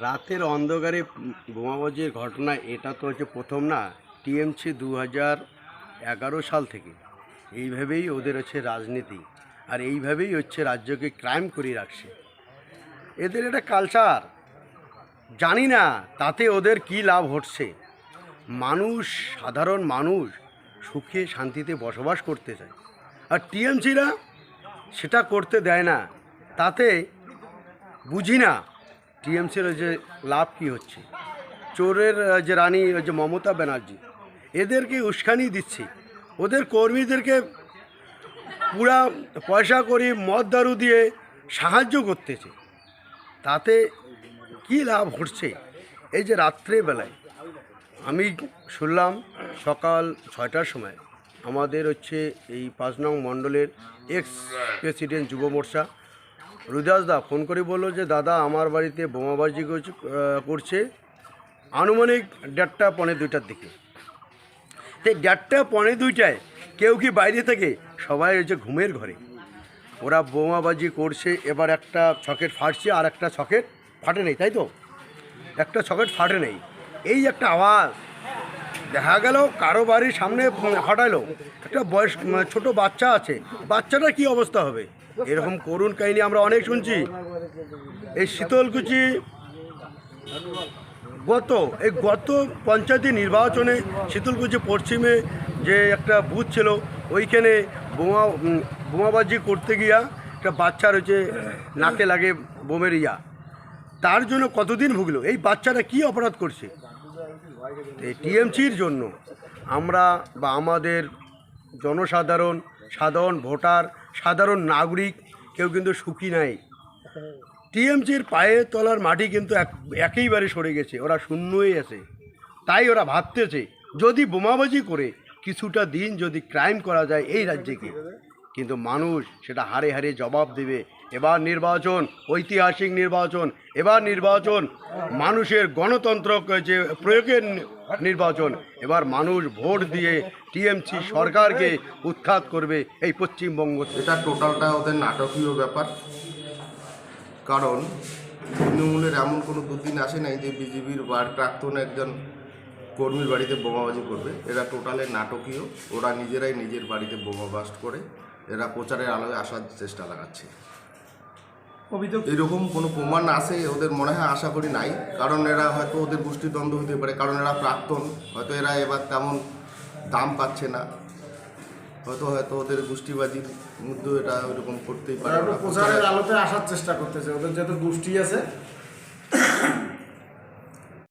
রাতের অন্ধকারে বোমাবাজির ঘটনা, এটা তো হচ্ছে প্রথম না, টিএমসি দু হাজার এগারো সাল থেকে। এইভাবেই ওদের হচ্ছে রাজনীতি, আর এইভাবেই হচ্ছে রাজ্যকে ক্রাইম করিয়ে রাখছে। এদের এটা কালচার জানি না তাতে ওদের কি লাভ হচ্ছে। মানুষ, সাধারণ মানুষ সুখে শান্তিতে বসবাস করতে চায়। আর টিএমসিরা সেটা করতে দেয় না, তাতে বুঝি না টিএমসির যে লাভ কি হচ্ছে? চোরের যে রানী যে মমতা ব্যানার্জি, এদেরকে উস্কানি দিচ্ছে। ওদের কর্মীদেরকে পুরা পয়সা করে, মদ দারু দিয়ে সাহায্য করতেছে। তাতে কি লাভ হচ্ছে? এই যে রাত্রেবেলায় আমি শুনলাম সকাল ছয়টার সময় আমাদের হচ্ছে এই পাঁচ নং মণ্ডলের এক্স প্রেসিডেন্ট যুব মোর্চা দা ফোন করে বলল যে, দাদা, আমার বাড়িতে বোমাবাজি করছে- আনুমানিক দেড়টা পৌনে দুইটার দিকে। তো দেড়টা পৌনে দুইটায় কেউ কি বাইরে থেকে? সবাই হচ্ছে ঘুমের ঘরে। ওরা বোমাবাজি করছে, এবার একটা ছকেট ফাটছে আর একটা ছকেট ফাটে নেই, তাই তো? একটা ছকেট ফাটে নেই। এই একটা আওয়াজ দেখা গেল, কারও বাড়ির সামনে ফাটাইলো একটা বয়স, ছোট বাচ্চা আছে। বাচ্চাটার কি অবস্থা হবে? এরকম করুণ কাহিনী আমরা অনেক শুনছি। এই শীতলকুচি গত, এই গত পঞ্চায়েত নির্বাচনে শীতলকুচি পশ্চিমে যে একটা বুথ ছিল, ওইখানে বোমা বোমাবাজি করতে গিয়া একটা বাচ্চার হচ্ছে নাকে লাগে বোমের ইয়া। তার জন্য কতদিন ভুগলো? এই বাচ্চাটা কি অপরাধ করছে? এই টিএমসির জন্য আমরা বা আমাদের জনসাধারণ, সাধারণ ভোটার সাধারণ নাগরিক, কেউ কিন্তু সুখী নাই। টিএমসির পায়ে তলার মাটি কিন্তু এক, একেইবারে সরে গেছে, ওরা শূন্যই আছে। তাই ওরা ভাবতেছে, যদি বোমাবাজি করে কিছুটা দিন যদি ক্রাইম করা যায় এই রাজ্যকে কিন্তু মানুষ সেটা হারে হারে জবাব দেবে এবার নির্বাচন, ঐতিহাসিক নির্বাচন, এবার নির্বাচন, মানুষের গণতন্ত্র যে প্রয়োগের নির্বাচন, এবার মানুষ ভোট দিয়ে টিএমসি সরকারকে উৎখাত করবে এই পশ্চিমবঙ্গ এটা টোটালটা ওদের নাটকীয় ব্যাপার। কারণ তৃণমূলের এমন কোনো দুদিন আসে নাই যে বিজেপির বার প্রাক্তন একজন কর্মীর বাড়িতে বোমাবাজি করবে। এরা টোটালে নাটকীয়। ওরা নিজেরাই নিজের বাড়িতে বোমা বাস্ট করে। এরা প্রচারের আলোয় আসার চেষ্টা লাগাচ্ছে। অভিযোগ? এরকম কোনো প্রমাণ আছে? ওদের মনে হয় আশা করি নাই। কারণ এরা হয়তো ওদের গোষ্ঠীদ্বন্দ্ব হতে পারে। কারণ এরা প্রাক্তন। হয়তো এরা এবার তেমন দাম পাচ্ছে না। হয়তো হয়তো ওদের গোষ্ঠীবাজির মধ্যে এটা ওরকম করতেই পারে। প্রচারের- আলোতে আসার চেষ্টা করতেছে। ওদের যেহেতু গোষ্ঠী আছে